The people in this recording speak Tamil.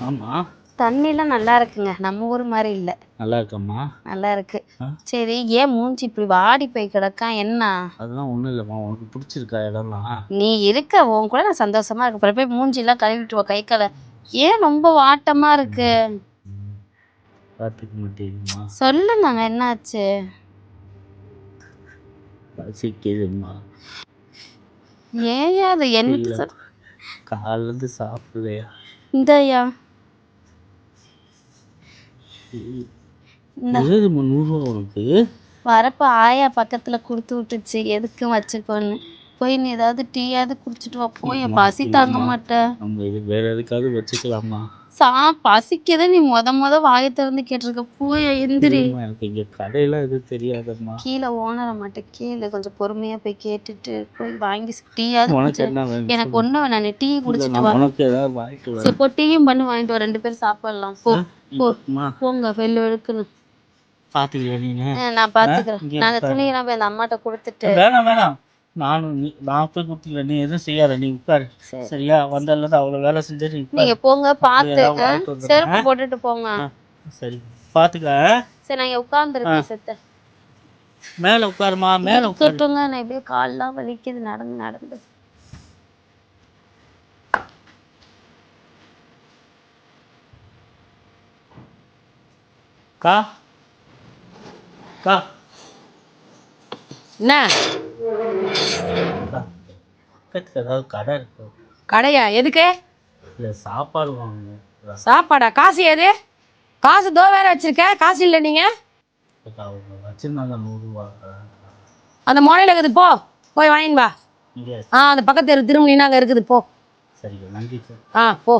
ஆமா. தண்ணிலாம் நல்லா இருக்குங்க. நம்ம ஊர் மாதிரி இல்லை. நல்லா இருக்கம்மா. நல்லா இருக்கு. ஆ? சரி ஏன் மூஞ்சி இப்படி வாடி போய் கிடக்கா? என்ன? அதெல்லாம் ஒண்ணும் இல்லைம்மா. உனக்கு பிடிச்சிருக்கா இடம்லாம்? நீ இருக்க. உன் கூட நான் சந்தோஷமா இருக்க அப்புறம் போய் மூஞ்சிலாம் கழுவிட்டு வா கை காலை ஏன் ரொம்ப வாட்டமா இருக்கு? பார்த்துக்க மாட்டேங்குமா சொல்லுங்க என்னாச்சு? பசிக்குதும்மா. ஏன் அது? என்ன. சொல் காலேருந்து சாப்பிடலையா இந்தயா. இந்த எதுமா நூறுரூவா உனக்கு? வரப்ப ஆயா பக்கத்துல கொடுத்து விட்டுச்சு. எதுக்கும் வச்சுக்கோன்னு போய் நீ ஏதாவது டீயாவது குடிச்சிட்டு வா. போய் பசி தாங்க மாட்டேன் நம்ம இது வேற எதுக்காவது வச்சுக்கலாமா சா பசிக்கதை. நீ முத முத வாயை திறந்து கேட்டிருக்க. போய் எந்திரி. எனக்கு இங்க கடையில எதுவும் தெரியாதம்மா. கீழே ஓனரை மட்டும் கீழே கொஞ்சம் பொறுமையா போய் கேட்டுட்டு போய் வாங்கி டீயாவது எனக்கு ஒண்ணு வேணாம். நீ டீ குடிச்சிட்டு வா. சரி போ டீயும் பண்ணி. வாங்கிட்டு வா. ரெண்டு பேரும் சாப்பிடலாம். போ போங்க வெளில எடுக்கணும் பாத்துக்கல நீங்க நான் பாத்துக்கிறேன். நான் துணியெல்லாம் போய் அந்த அம்மாட்ட கொடுத்துட்டு வேணாம் வேணாம். நானும் நீ நான் போய் கொடுத்துக்கல நீ எதுவும் செய்யாத நீ உட்காரு. சரி. சரியா? இருந்து அவ்வளவு வேலை நீ உட்காரு. நீங்க போங்க பார்த்து. செருப்பு போட்டுட்டு போங்க. சரி. பாத்துக்க சரி நான் உட்காந்துருக்கேன் செத்த. மேல உட்காருமா? மேல உட்காரு. இருக்கட்டுங்க நான் எப்படியே கால்லாம் வலிக்குது நடந்து நடந்து. கா கா. என்ன? பக்கத்துல ஏதாவது கடை இருக்கு? கடையா? எதுக்கு? இல்ல சாப்பாடு வாங்கணும். சாப்பாடா? காசு ஏது காசு தோ வேற வச்சிருக்க? காசு இல்லை நீங்க? அவங்க வச்சிருந்தாங்க நூறுரூவா அந்த மொனையில் இருக்குது போ. போய் வாங்கின்னு வா. ஆ அந்த பக்கத்து தெரு திரும்பினா அங்கே இருக்குது போ. சரி நன்றி சார். ஆ போ.